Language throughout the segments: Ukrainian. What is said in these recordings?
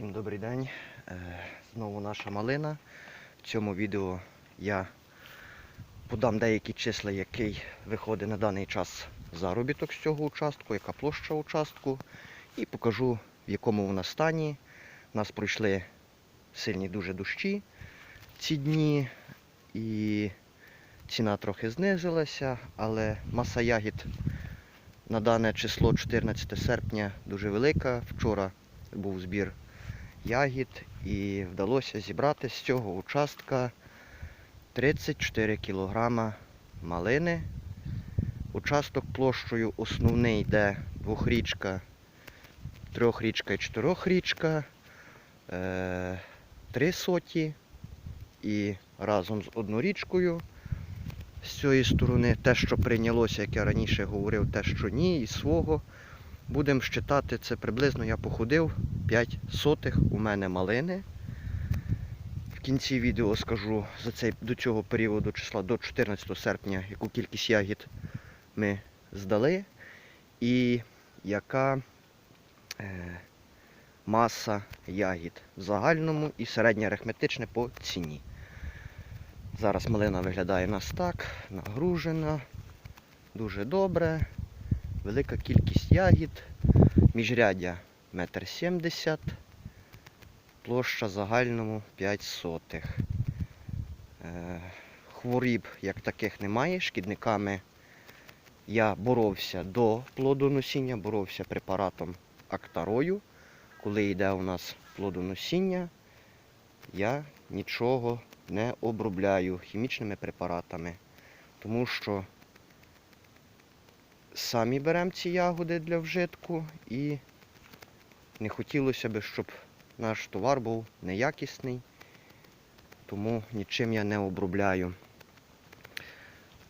Всім добрий день. Е, Знову наша малина. В цьому відео я подам деякі числа, який виходить на даний час заробіток з цього участку, яка площа участку, і покажу, в якому вона стані. У нас пройшли сильні дуже дощі ці дні, і ціна трохи знизилася, але маса ягід на дане число 14 серпня дуже велика. Вчора був збір ягід і вдалося зібрати з цього участка 34 кілограма малини. Участок площею основний йде двохрічка, трьохрічка і чотирьохрічка, е, три соті і разом з однорічкою з цієї сторони те, що прийнялося, як я раніше говорив, те, що ні, і свого. Будемо щитати це приблизно, я походив 5 сотих у мене малини. В кінці відео скажу за цей, до цього періоду числа до 14 серпня, яку кількість ягід ми здали і яка е, маса ягід в загальному і середнє арифметичне по ціні. Зараз малина виглядає у нас так, нагружена, дуже добре, велика кількість ягід, міжряддя 1,70 м, площа загальному 5 сотих. Е, Хворіб як таких немає, шкідниками я боровся до плодоносіння, боровся препаратом Актарою. Коли йде у нас плодоносіння, я нічого не обробляю хімічними препаратами, тому що самі беремо ці ягоди для вжитку і не хотілося б, щоб наш товар був неякісний, тому нічим я не обробляю.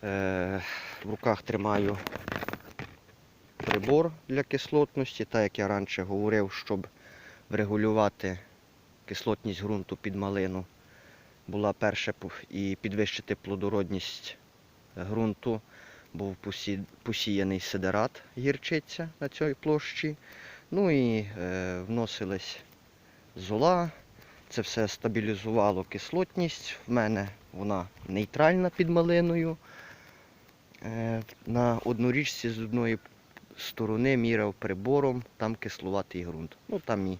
Е, в руках тримаю прибор для кислотності, так як я раніше говорив, щоб врегулювати кислотність ґрунту під малину була перша і підвищити плодородність ґрунту. Був посіяний сидерат гірчиця на цій площі. Ну і е, зола. Це все стабілізувало кислотність. В мене вона нейтральна під малиною. Е, на однорічці з одної сторони міряв прибором, там кислуватий ґрунт. Ну там і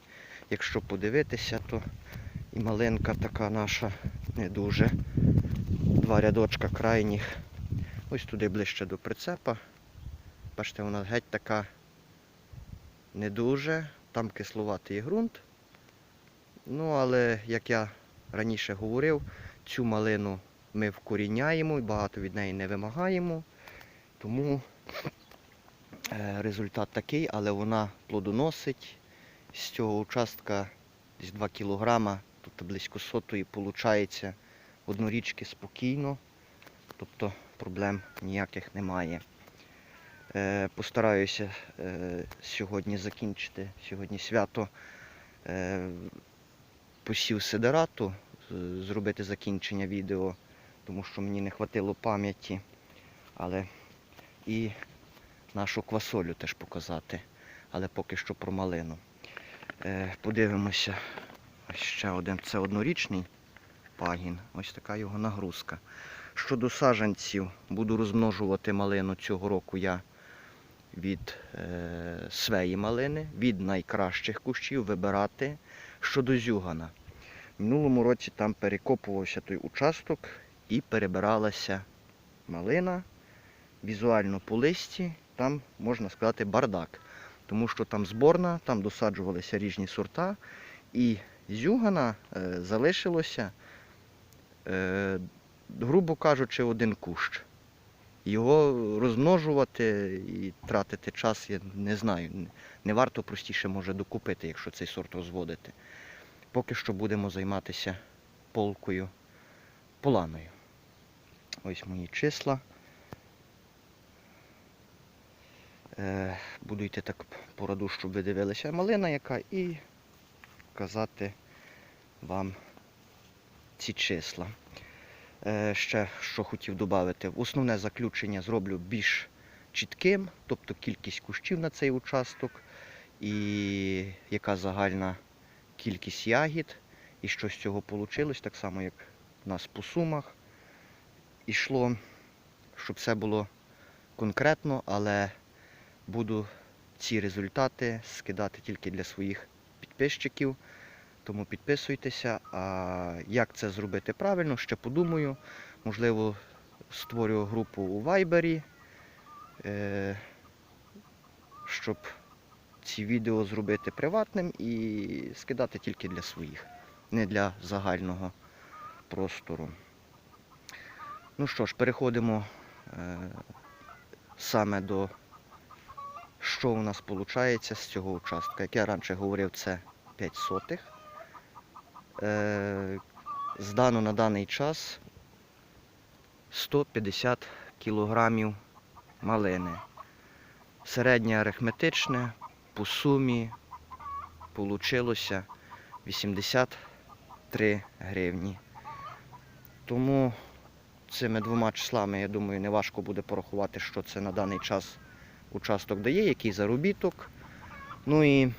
якщо подивитися, то і малинка така наша не дуже. Два рядочка крайніх. Ось туди ближче до прицепа. Бачите, вона геть така не дуже. Там кислуватий ґрунт. Ну, але як я раніше говорив, цю малину ми вкоріняємо і багато від неї не вимагаємо. Тому е, результат такий, але вона плодоносить. З цього участка десь 2 кілограма, тобто близько сотої, виходить однорічки спокійно. Тобто проблем ніяких немає. Е, постараюся е, сьогодні закінчити, сьогодні свято е, посів сидерату, зробити закінчення відео, тому що мені не хватило пам'яті, але і нашу квасолю теж показати, але поки що про малину. Подивимося, ще один, це однорічний пагін, ось така його нагрузка. Щодо саджанців, буду розмножувати малину цього року я від е, свеї малини, від найкращих кущів вибирати щодо зюгана. В минулому році там перекопувався той участок і перебиралася малина візуально по листі, там, можна сказати, бардак. Тому що там зборна, там досаджувалися різні сорта, і зюгана е, залишилося, е, грубо кажучи, один кущ. Його розмножувати і тратити час, я не знаю. Не варто простіше може докупити, якщо цей сорт розводити. Поки що будемо займатися полкою поланою. Ось мої числа. Е, буду йти так по раду, щоб ви дивилися малина яка і казати вам ці числа. Е, ще що хотів додати, основне заключення зроблю більш чітким, тобто кількість кущів на цей участок і яка загальна кількість ягід і що з цього вийшло, так само як в нас по сумах. Ішло, щоб все було конкретно, але буду ці результати скидати тільки для своїх підписчиків. Тому підписуйтеся. А як це зробити правильно, ще подумаю. Можливо, створю групу у Вайбері, е, щоб ці відео зробити приватним і скидати тільки для своїх, не для загального простору. Ну що ж, переходимо е, саме до що у нас виходить з цього участка. Як я раніше говорив, це 5 сотих. Е, здано на даний час 150 кілограмів малини. Середнє арифметичне по сумі вийшло 83 гривні. Тому цими двома числами, я думаю, неважко буде порахувати, що це на даний час участок дає, який заробіток. Ну і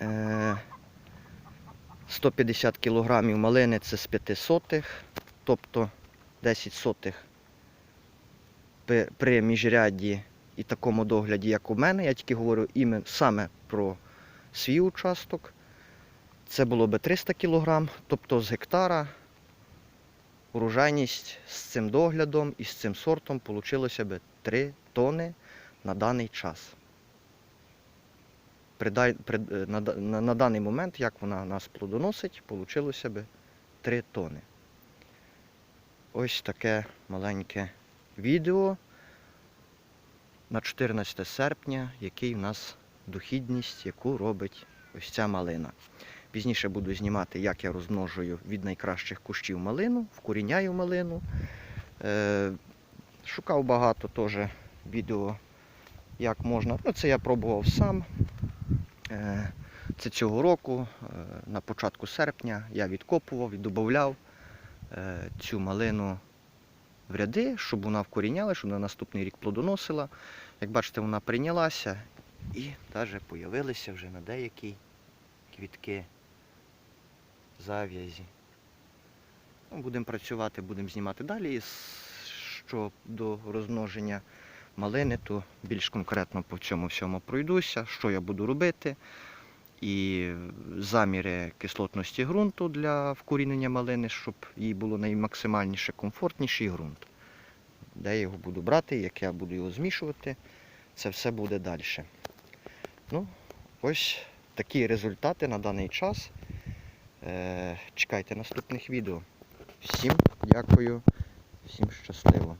е, 150 кілограмів малини це з 5 сотих, тобто 10 сотих при, міжрядді і такому догляді, як у мене. Я тільки говорю саме про свій участок. Це було би 300 кілограм, тобто з гектара урожайність з цим доглядом і з цим сортом вийшло би 3 тони на даний час. При, дай- при, е, да- на, даний момент, як вона нас плодоносить, вийшло би 3 тони. Ось таке маленьке відео на 14 серпня, який в нас дохідність, яку робить ось ця малина. Пізніше буду знімати, як я розмножую від найкращих кущів малину, вкоріняю малину. Е, шукав багато теж відео, як можна. Ну, це я пробував сам. Е, це цього року, е, на початку серпня, я відкопував і додавав е, цю малину в ряди, щоб вона вкоріняла, щоб на наступний рік плодоносила. Як бачите, вона прийнялася і навіть з'явилися вже на деякі квітки зав'язі. Ну, будемо працювати, будемо знімати далі. Що до розмноження малини, то більш конкретно по цьому всьому пройдуся, що я буду робити. І заміри кислотності ґрунту для вкорінення малини, щоб їй було наймаксимальніше комфортніший ґрунт. Де я його буду брати, як я буду його змішувати, це все буде далі. Ну, ось такі результати на даний час. Е, Чекайте наступних відео. Всім дякую, всім щасливо.